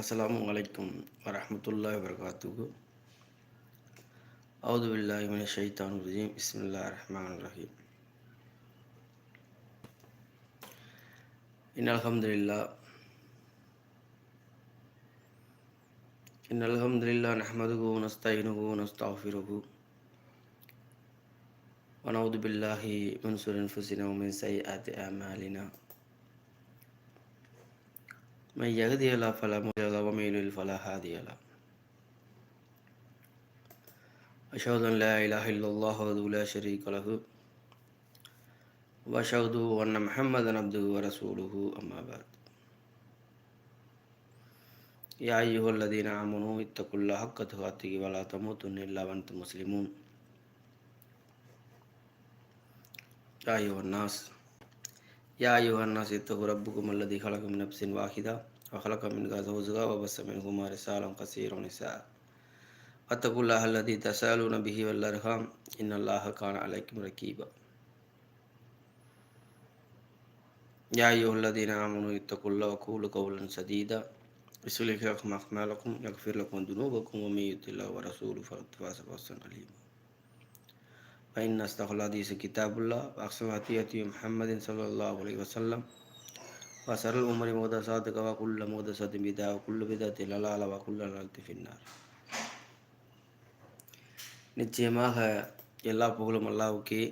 அஸ்ஸலாமு அலைக்கும் வரஹ்மத்துல்லாஹி வபரகாத்துஹு அவுது பில்லாஹி மினஷ் ஷைத்தானிர் ரஜீம் பிஸ்மில்லாஹிர் ரஹ்மானிர் ரஹீம் இன் அல்ஹம்துலில்லாஹ் இன் அல்ஹம்துலில்லாஹ் நஹ்மதுஹு வ நஸ்தஈனுஹு வ நஸ்தக்ஃபிருஹு ونعوذ بالله من شرور أنفسنا ومن سيئات أعمالنا من يهدي الله فلا مضل له ومن يضلل فلا هادي له أشهد أن لا إله إلا الله وحده لا شريك له وأشهد أن محمدا عبده ورسوله أما بعد يا أيها الذين آمنوا اتقوا الله حق تقاته ولا تموتن إلا وأنتم مسلمون يا أيها الناس يا أيها الناس اتقوا ربكم الذي خلق من نفس واحدة وخلق منها زوجها وبث منهما رسالا كثيرا ونساء واتقوا الله الذي تسألون به والأرحام. إن الله كان عليكم رقيبا يا أيها الذين آمنوا اتقوا الله وقولوا قولا سديدا. يصلح لكم أعمالكم يغفر لكم ذنوبكم ومن يطع الله ورسوله فقد فاز فوزا عظيما. فإن أصدق الحديث كتاب الله وأحسن هدي محمد صلى الله عليه وسلم. وشر الأمور محدثاتها وكل محدثة بدعة وكل بدعة ضلالة وكل ضلالة في النار நிச்சயமாக எல்லா புகழும் அல்லாவுக்கே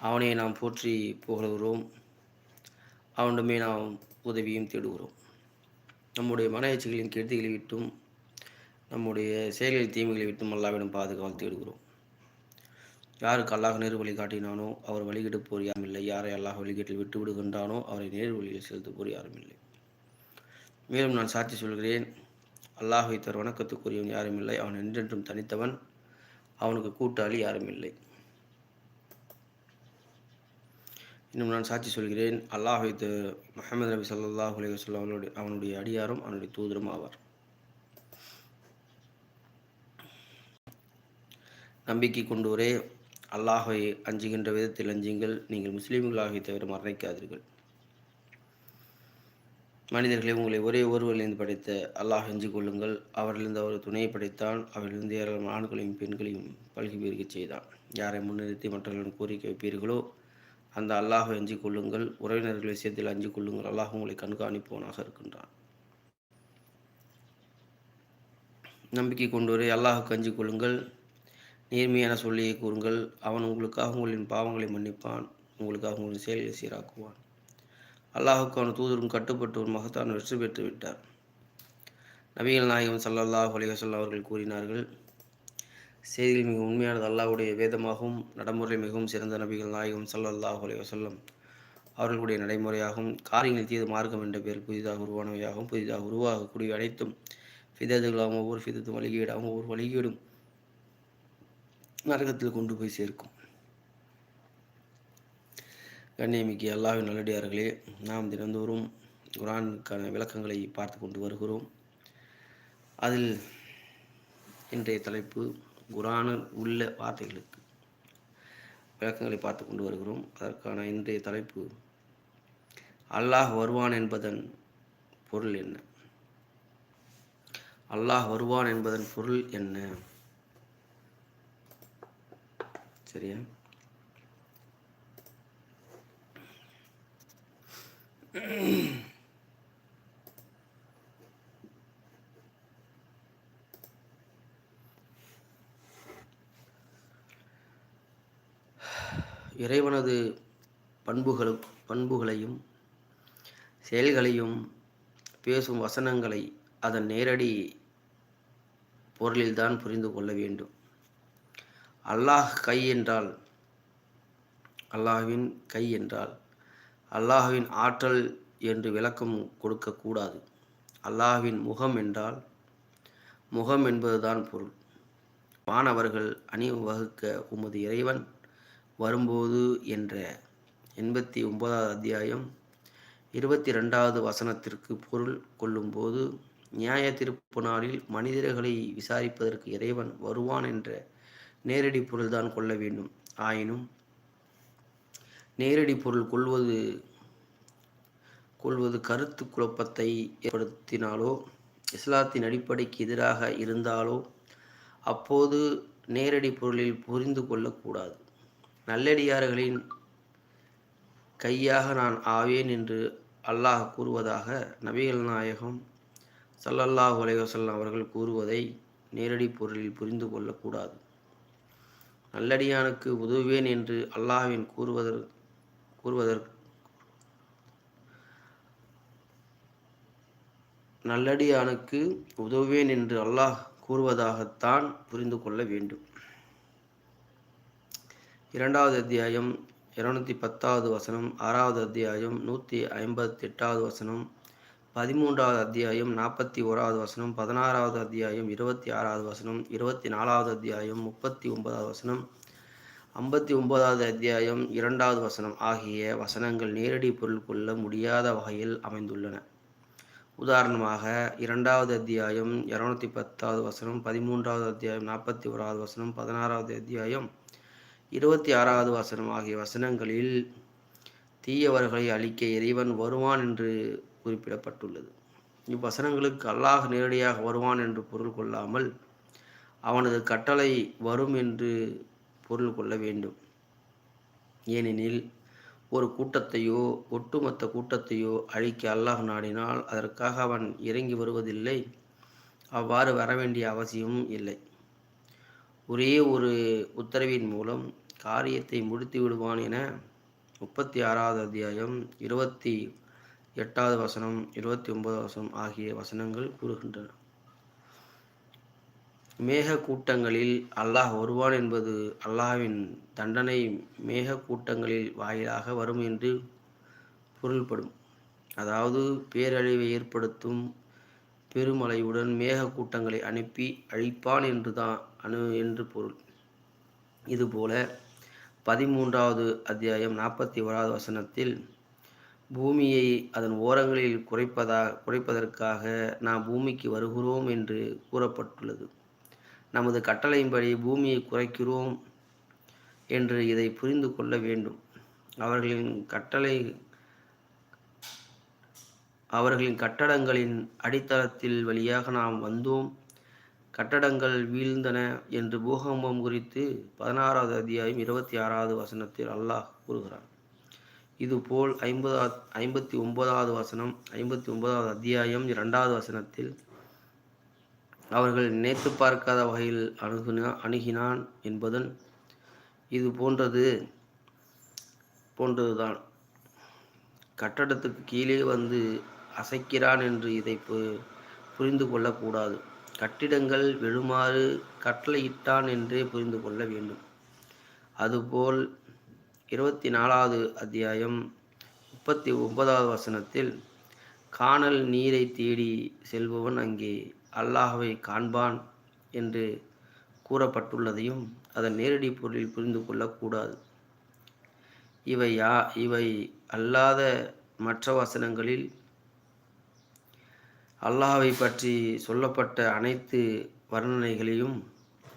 அவனை நாம் போற்றி புகழுகிறோம் அவனிடமே நாம் உதவியும் தேடுகிறோம் நம்முடைய மன எச்சைகளின் கெடுதிகளை விட்டும் நம்முடைய செயல்களின் தீமைகளை விட்டும் அல்லாவிடம் பாதுகாவல் தேடுகிறோம் யாருக்கு அல்லாஹ் நேர் வழி காட்டினானோ அவர் வழிகெடுப்போர் யாரும் இல்லை. யாரை அல்லாஹ் வழிகேட்டில் விட்டு விடுகின்றானோ அவரை நேர் வழியில் செலுத்துவோர் யாரும் இல்லை. மேலும் நான் சாட்சி சொல்கிறேன் அல்லாஹ் வைத்தர் வணக்கத்துக்குரியவன் யாரும் இல்லை. அவன் என்றென்றும் தனித்தவன் அவனுக்கு கூட்டாளி யாரும் இல்லை. இன்னும் நான் சாட்சி சொல்கிறேன் அல்லாஹ் வைத்து முகமது நபி சல்லாஹ் அலி வஸ்லாம் அவனுடைய அவனுடைய அடியாரும் அவனுடைய தூதரும் ஆவார். நம்பிக்கை கொண்டோரே அல்லாஹை அஞ்சுகின்ற விதத்தில் அஞ்சுங்கள் நீங்கள் முஸ்லீம்களாகவே தவிர மரணிக்காதீர்கள் மனிதர்களை உங்களை ஒரே ஒருவரிலிருந்து படைத்த அல்லாஹ் அஞ்சு கொள்ளுங்கள். அவரிலிருந்து அவர் துணையை படைத்தான். அவரிலிருந்து ஏராளமான ஆண்களையும் பெண்களையும் பல்கி பெருகச் செய்தான். யாரை முன்னிறுத்தி மற்றவர்களிடம் கோரிக்கை வைப்பீர்களோ அந்த அல்லாஹை அஞ்சு கொள்ளுங்கள். உறவினர்கள் விஷயத்தில் அஞ்சு கொள்ளுங்கள். அல்லாஹ் உங்களை கண்காணிப்பவனாக இருக்கின்றான். நம்பிக்கை கொண்டோரே அல்லாஹுக்கு அஞ்சு கொள்ளுங்கள். நேர்மையான சொல்லியை கூறுங்கள். அவன் உங்களுக்காக உங்களின் பாவங்களை மன்னிப்பான். உங்களுக்காக உங்களின் செயல்களை சீராக்குவான். அல்லாஹுக்கு அவன் தூதரும் கட்டுப்பட்டு ஒரு மகத்தான் வெற்றி பெற்று விட்டார். நபிகள் நாயகம் சல்லல்லாஹ் அலிவசல்ல அவர்கள் கூறினார்கள் செய்தியில் மிக உண்மையானது அல்லாஹுடைய வேதமாகவும் நடைமுறை மிகவும் சிறந்த நபிகள் நாயகம் சல்லல்லாஹ் அலிவசல்லம் அவர்களுடைய நடைமுறையாகவும் காரியங்கள் தீது மார்க்கம் என்ற பெயர் புதிதாக உருவானவையாகவும் புதிதாக உருவாகக்கூடிய அனைத்தும் ஃபிதத்துகளாகவும் ஒவ்வொரு ஃபிதத்தும் வழிகேடாகவும் ஒவ்வொரு வழிகேடும் நரகத்தில் கொண்டு போய் சேர்க்கும். கண்ணியமிக்கு அல்லாவின் நல்லடியார்களே நாம் தினந்தோறும் குரானுக்கான விளக்கங்களை பார்த்து கொண்டு வருகிறோம். அதில் இன்றைய தலைப்பு குரானில் உள்ள வார்த்தைகளுக்கு விளக்கங்களை பார்த்து கொண்டு வருகிறோம். அதற்கான இன்றைய தலைப்பு அல்லாஹ் வருவான் என்பதன் பொருள் என்ன? அல்லாஹ் வருவான் என்பதன் பொருள் என்ன? சரியா? இறைவனது பண்புகளும் பண்புகளையும் செயல்களையும் பேசும் வசனங்களை அதன் நேரடி பொருளில்தான் புரிந்து கொள்ள வேண்டும். அல்லாஹ் கை என்றால் அல்லாஹ்வின் கை என்றால் அல்லாஹ்வின் ஆற்றல் என்று விளக்கம் கொடுக்கக்கூடாது. அல்லாஹ்வின் முகம் என்றால் முகம் என்பதுதான் பொருள். மாணவர்கள் அணிவகுக்க உமது இறைவன் வரும்போது என்ற எண்பத்தி ஒன்பதாவது அத்தியாயம் இருபத்தி ரெண்டாவது வசனத்திற்கு பொருள் கொள்ளும்போது நியாய திருப்பு நாளில் மனிதர்களை விசாரிப்பதற்கு இறைவன் வருவான் என்ற நேரடி பொருள்தான் கொள்ள வேண்டும். ஆயினும் நேரடி பொருள் கொள்வது கொள்வது கருத்து குழப்பத்தை ஏற்படுத்தினாலோ இஸ்லாத்தின் அடிப்படைக்கு எதிராக இருந்தாலோ அப்போது நேரடி பொருளில் புரிந்து கொள்ளக்கூடாது. நல்லடியார்களின் கையாக நான் ஆவேன் என்று அல்லாஹ் கூறுவதாக நபிகள் நாயகம் சல்லல்லாஹ் அலைவசல்லம் அவர்கள் கூறுவதை நேரடி பொருளில் புரிந்து கொள்ளக்கூடாது. நல்லடியானுக்கு உதவுவேன் என்று அல்லாஹ்வின் கூறுவதற் கூறுவதற்கு நல்லடியானுக்கு உதவுவேன் என்று அல்லாஹ் கூறுவதாகத்தான் புரிந்து கொள்ள வேண்டும். இரண்டாவது அத்தியாயம் இருநூத்தி பத்தாவது வசனம் ஆறாவது அத்தியாயம் நூற்றி ஐம்பத்தி எட்டாவது வசனம் பதிமூன்றாவது அத்தியாயம் நாற்பத்தி ஓராவது வசனம் பதினாறாவது அத்தியாயம் இருபத்தி ஆறாவது வசனம் இருபத்தி நாலாவது அத்தியாயம் முப்பத்தி ஒன்பதாவது வசனம் ஐம்பத்தி ஒன்பதாவது அத்தியாயம் இரண்டாவது வசனம் ஆகிய வசனங்கள் நேரடி பொருள் கொள்ள முடியாத வகையில் அமைந்துள்ளன. உதாரணமாக இரண்டாவது அத்தியாயம் இரநூத்தி பத்தாவது வசனம் பதிமூன்றாவது அத்தியாயம் நாற்பத்தி ஓராவது வசனம் பதினாறாவது அத்தியாயம் இருபத்தி ஆறாவது வசனம் ஆகிய வசனங்களில் தீயவர்களை அழிக்க இறைவன் வருவான் என்று குறிப்பிடப்பட்டுள்ளது. இவ்வசனங்களுக்கு அல்லாஹ் நேரடியாக வருவான் என்று பொருள் கொள்ளாமல் அவனது கட்டளை வரும் என்று பொருள் கொள்ள வேண்டும். ஏனெனில் ஒரு கூட்டத்தையோ ஒட்டுமொத்த கூட்டத்தையோ அழிக்க அல்லாஹ் நாடினால் அதற்காக அவன் இறங்கி வருவதில்லை. அவ்வாறு வர வேண்டிய அவசியமும் இல்லை. ஒரே ஒரு உத்தரவின் மூலம் காரியத்தை முடித்து விடுவான் என முப்பத்தி ஆறாவது அத்தியாயம் இருபத்தி எட்டாவது வசனம் இருபத்தி ஒன்பது வசனம் ஆகிய வசனங்கள் கூறுகின்றன. மேக கூட்டங்களில் அல்லாஹ் வருவான் என்பது அல்லாஹ்வின் தண்டனை. மேக கூட்டங்களில் வாயிலாக வரும் என்று பொருள்படும். அதாவது பேரழிவை ஏற்படுத்தும் பெருமலையுடன் மேக கூட்டங்களை அனுப்பி அழிப்பான் என்று தான் அணு என்று பொருள். இதுபோல பதிமூன்றாவது அத்தியாயம் நாற்பத்தி ஓராவது வசனத்தில் பூமியை அதன் ஓரங்களில் குறைப்பதா குறைப்பதற்காக நாம் பூமிக்கு வருகிறோம் என்று கூறப்பட்டுள்ளது. நமது கட்டளையின்படி பூமியை குறைக்கிறோம் என்று இதை புரிந்து கொள்ள வேண்டும். அவர்களின் கட்டளை அவர்களின் கட்டடங்களின் அடித்தளத்தில் வழியாக நாம் வந்தோம். கட்டடங்கள் வீழ்ந்தன என்று பூகம்பம் குறித்து பதினாறாவது அத்தியாயம் இருபத்தி ஆறாவது வசனத்தில் அல்லாஹ் கூறுகிறார் இதுபோல் ஐம்பதா ஐம்பத்தி ஒன்பதாவது வசனம் ஐம்பத்தி ஒன்பதாவது அத்தியாயம் இரண்டாவது வசனத்தில் அவர்கள் நினைத்து பார்க்காத வகையில் அணுகுனா அணுகினான் என்பதன் இது போன்றது போன்றதுதான். கட்டடத்துக்கு கீழே வந்து அசைக்கிறான் என்று இதை புரிந்து கொள்ளக்கூடாது. கட்டிடங்கள் விழுமாறு கட்டளையிட்டான் என்றே புரிந்து கொள்ள வேண்டும். அதுபோல் இருபத்தி நாலாவது அத்தியாயம் முப்பத்தி ஒன்பதாவது வசனத்தில் காணல் நீரை தேடி செல்பவன் அங்கே அல்லாஹவை காண்பான் என்று கூறப்பட்டுள்ளதையும் அதன் நேரடி பொருளில் புரிந்து கொள்ளக்கூடாது. இவை யா இவை அல்லாத மற்ற வசனங்களில் அல்லாஹை பற்றி சொல்லப்பட்ட அனைத்து வர்ணனைகளையும்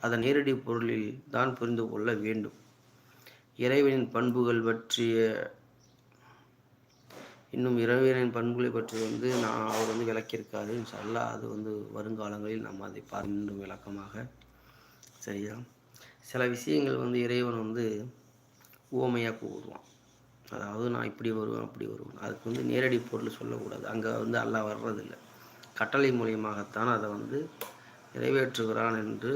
அதன் நேரடி பொருளில் தான் புரிந்து கொள்ள வேண்டும். இறைவனின் பண்புகள் பற்றிய இன்னும் இறைவனின் பண்புகளை பற்றி வந்து நான் அவர் வந்து விளக்கியிருக்காரு. அல்லா அது வந்து வருங்காலங்களில் நம்ம அதை பார்த்து மீண்டும் விளக்கமாக சரியா சில விஷயங்கள் வந்து இறைவன் வந்து ஓமையாக கூடுவான் அதாவது நான் இப்படி வருவேன் அப்படி வருவேன். அதுக்கு வந்து நேரடி பொருள் சொல்லக்கூடாது. அங்கே வந்து அல்லா வர்றதில்லை. கட்டளை மூலியமாகத்தான் அதை வந்து நிறைவேற்றுகிறான் என்று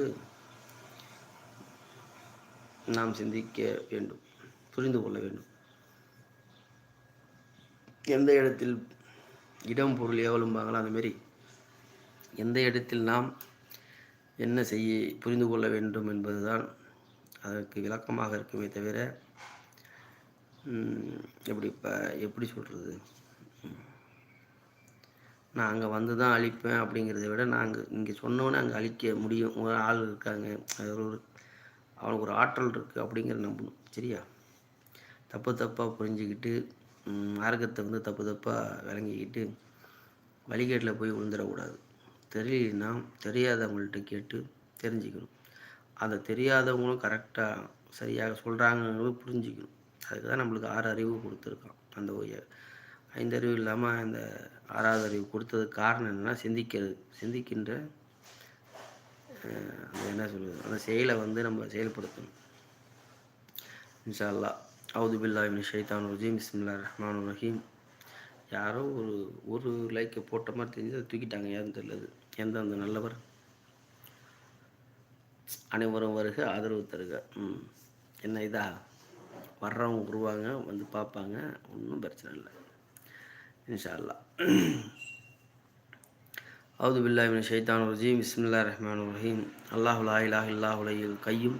நாம் சிந்திக்க வேண்டும் புரிந்து கொள்ள வேண்டும். எந்த இடத்தில் இடம் பொருள் ஏவலும்பாங்களோ அந்தமாரி எந்த இடத்தில் நாம் என்ன செய்ய புரிந்து கொள்ள வேண்டும் என்பதுதான் அதற்கு விளக்கமாக இருக்குமே தவிர எப்படி இப்போ எப்படி சொல்கிறது நான் அங்கே வந்து தான் அழிப்பேன் அப்படிங்கிறத விட நாங்கள் இங்கே சொன்னோன்னே அங்கே அழிக்க முடியும். ஒரு ஆள் இருக்காங்க அது ஒரு அவனுக்கு ஒரு ஆற்றல் இருக்குது அப்படிங்கிற நம்பணும் சரியா? தப்பு தப்பாக புரிஞ்சுக்கிட்டு மார்க்கத்தை வந்து தப்பு தப்பாக விளங்கிக்கிட்டு வழிகேட்டில் போய் விழுந்துடக்கூடாது. தெரியலனா தெரியாதவங்கள்ட்ட கேட்டு தெரிஞ்சுக்கணும். அதை தெரியாதவங்களும் கரெக்டாக சரியாக சொல்கிறாங்கன்னு புரிஞ்சுக்கணும். அதுக்கு தான் நம்மளுக்கு ஆறு அறிவு கொடுத்துருக்கான். அந்த ஐந்தறிவு இல்லாமல் அந்த ஆறாவது அறிவு கொடுத்ததுக்கு காரணம் என்னென்னா சிந்திக்கிறது. சிந்திக்கின்ற அது என்ன சொல்கிறது அந்த செயலை வந்து நம்ம செயல்படுத்தணும். இன்ஷா அல்லா அவுது பில்லாஹின் ஷைதான் ரஜீம். பிஸ்மில்லா ரஹ்மான் ரஹீம். யாரோ ஒரு ஒரு லைக்கை போட்ட மாதிரி தெரிஞ்சு அதை தூக்கிட்டாங்க. யாருன்னு தெரியல எந்த அந்த நல்லவர்? அனைவரும் வருக ஆதரவு தருக. ம். என்ன இதா? வர்றவங்க வருவாங்க வந்து பார்ப்பாங்க. ஒன்றும் பிரச்சனை இல்லை. இன்ஷா அல்லா அவுது பில்லாஹின் ஷைத்தான் ரஜீம். இஸ்மில்லா ரஹ்மான் ரஹீம். அல்லாஹுலா இலாஹ் இல்லாஹுலையில் கையும்.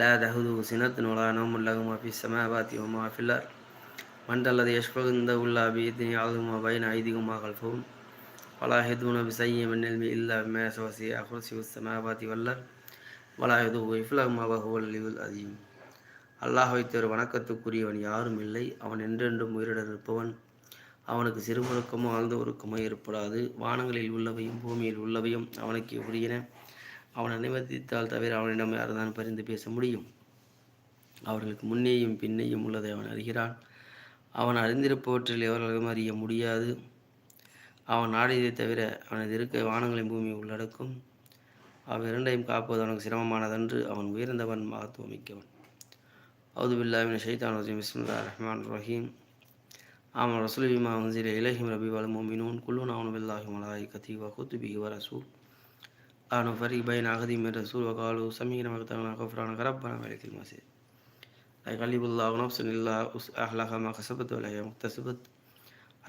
லா தஹுது சினத்தின் உலா நோமுல்லகும் அஃபி சமாபாத்தி உமா ஃபில்லார் மண்டல்லது யஷ்பகுந்த உல்லா பீத்தினி ஆகுமா பைன் ஐதிகுமா கல்ஃபவும் வலா ஹெதுன பிசைய மின்னல்மி இல்லா மேசவசி அஹுசி சமாபாத்தி வல்லார் வலா ஹெது இஃப்லகுமா பஹுவல் லிவுல் அல்லாஹ் வைத்த ஒரு வணக்கத்துக்குரியவன் யாரும் இல்லை. அவன் என்றென்றும் உயிரிடர் இருப்பவன் அவனுக்கு சிறுமுறுக்கமோ ஆழ்ந்த உருக்கமோ ஏற்படாது. வானங்களில் உள்ளவையும் பூமியில் உள்ளவையும் அவனுக்கு உரியன. அவன் அனுமதித்தால் தவிர அவனிடம் யார்தான் பரிந்து பேச முடியும். அவர்களுக்கு முன்னேயும் பின்னேயும் உள்ளதை அவன் அறிகிறான். அவன் அறிந்திருப்பவற்றில் எவர்களும் அறிய முடியாது. அவன் நாடியதை தவிர அவனது இருக்க வானங்களின் பூமி உள்ளடக்கும். அவ் இரண்டையும் காப்பது அவனுக்கு சிரமமானதன்று அவன் உயர்ந்தவன் மகத்துவமிக்கவன். அவுதுபில்லாமின் ஷைதான் ஷைத்தான் ரஜீம் ரஹ்மான் ரஹீம் আমার রসুল বিমা মঞ্জির ইলাহিম রবি আল মমিনুন কুল্লু নাউনবিল্লাহ মালাইকাতি ওয়া কুতুবিহি ওয়া রাসূল আন ফারিক بين আখদি মির রাসূল ওয়া ক্বালু সামিনা মাগতানা গফরানা রব্বানা ওয়া ইলাইকাল মাসির لا يغلب الله نفسا إلا أهلها ما كسبت ولا هي مكتسبت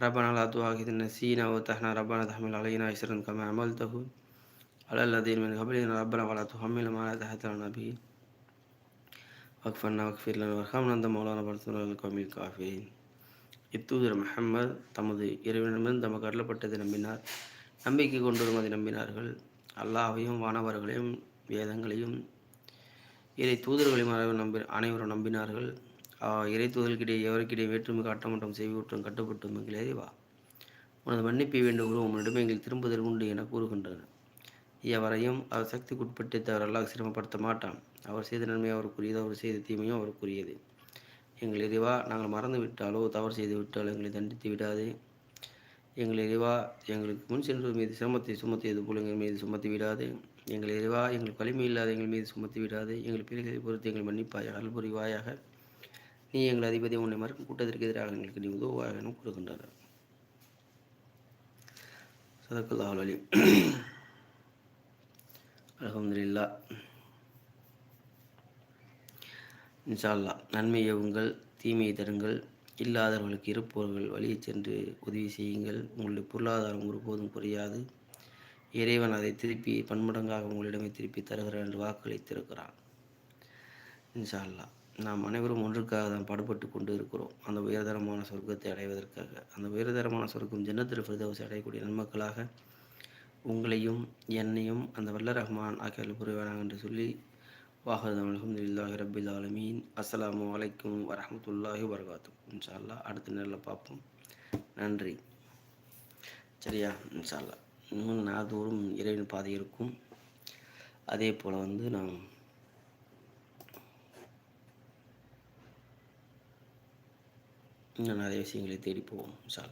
ربنا لا تؤاخذنا نسينا وتحنا ربنا تحمل علينا إسرا كما عملته على الذين من قبلنا. ربنا ولا تحمل ما لا طاقة لنا به. واغفرنا واغفر لنا وارحمنا. أنت مولانا الكافرين. இத்தூதர் முஹம்மது தமது இறைவனிடமிருந்து தமக்கு அருளப்பட்டதை நம்பினார். நம்பிக்கை கொண்டோரும் அதை நம்பினார்கள். அல்லாஹையும் வானவர்களையும் வேதங்களையும் இறை தூதர்களையும் அனைவரும் நம்பி அனைவரும் நம்பினார்கள். ஆ, இறை தூதர்களுக்கிடையே எவருக்கிடையே வேற்றுமை காட்டமட்டம் செய்விட்டும் கட்டுப்பட்டும் எங்கள் இறைவா உனது மன்னிப்பை வேண்டுகிறோம் உன்னிடம் எங்கள் திரும்புதல் உண்டு என கூறுகின்றனர் எவரையும் அவர் சக்திக்குட்பட்டு அவர் அல்லாஹ் சிரமப்படுத்த மாட்டான். அவர் செய்த நன்மை அவருக்குரியது அவர் செய்த தீமையும் அவருக்குரியது எங்கள் இறைவா நாங்கள் மறந்து விட்டாலோ தவறு செய்து விட்டாலோ எங்களை தண்டித்து விடாதே. எங்கள் இறைவா எங்களுக்கு முன் சென்றோர் மீது சிரமத்தை சுமத்தியது போல எங்கள் மீது சுமத்தி விடாதே. எங்கள் இறைவா எங்களுக்கு வலிமை இல்லாத எங்கள் மீது சுமத்தி விடாதே. எங்கள் பிள்ளைகளை பொறுத்து எங்கள் மன்னிப்பாயாக அருள் புரிவாயாக. நீ எங்கள் அதிபதி உன்னை மறுக்கும் கூட்டத்திற்கு எதிராக எங்களுக்கு நீ உதவுவாக என கூறுகின்றனர் சதக்குல்லாஹ் அலி அலமதுல்லா இன்ஷா அல்லாஹ். நன்மை எவுங்கள் தீமையை தருங்கள். இல்லாதவர்களுக்கு இருப்பவர்கள் வழியை சென்று உதவி செய்யுங்கள். உங்களுடைய பொருளாதாரம் ஒருபோதும் குறையாது. இறைவன் அதை திருப்பி பன்மடங்காக உங்களிடமே திருப்பி தருகிறார் என்று வாக்களித்திருக்கிறான் இன்ஷா அல்லாஹ் நாம் அனைவரும் ஒன்றுக்காக தான் பாடுபட்டு கொண்டு இருக்கிறோம் அந்த உயர்தரமான சொர்க்கத்தை அடைவதற்காக. அந்த உயர்தரமான சொர்க்கம் ஜன்னத்தில் ஃபிரதோஸ் அடையக்கூடிய நன்மக்களாக உங்களையும் என்னையும் அந்த வல்ல ரஹ்மான் ஆகியோர் புரிவானாங்க என்று சொல்லி வாஹத் அலமதுல்லாஹி ரபில் ஆலமீன். அஸ்ஸலாமு அலைக்கும் வரமத்துல்லாஹி வரகாத்தும் இன்ஷால்லா அடுத்த நேரில் பார்ப்போம். நன்றி. சரியா? இன்ஷால்லா இன்னும் நாதோறும் இறைவன் பாதை இருக்கும். அதே போல் வந்து நாம் இன்னும் நிறைய விஷயங்களை தேடி போவோம். இன்ஷா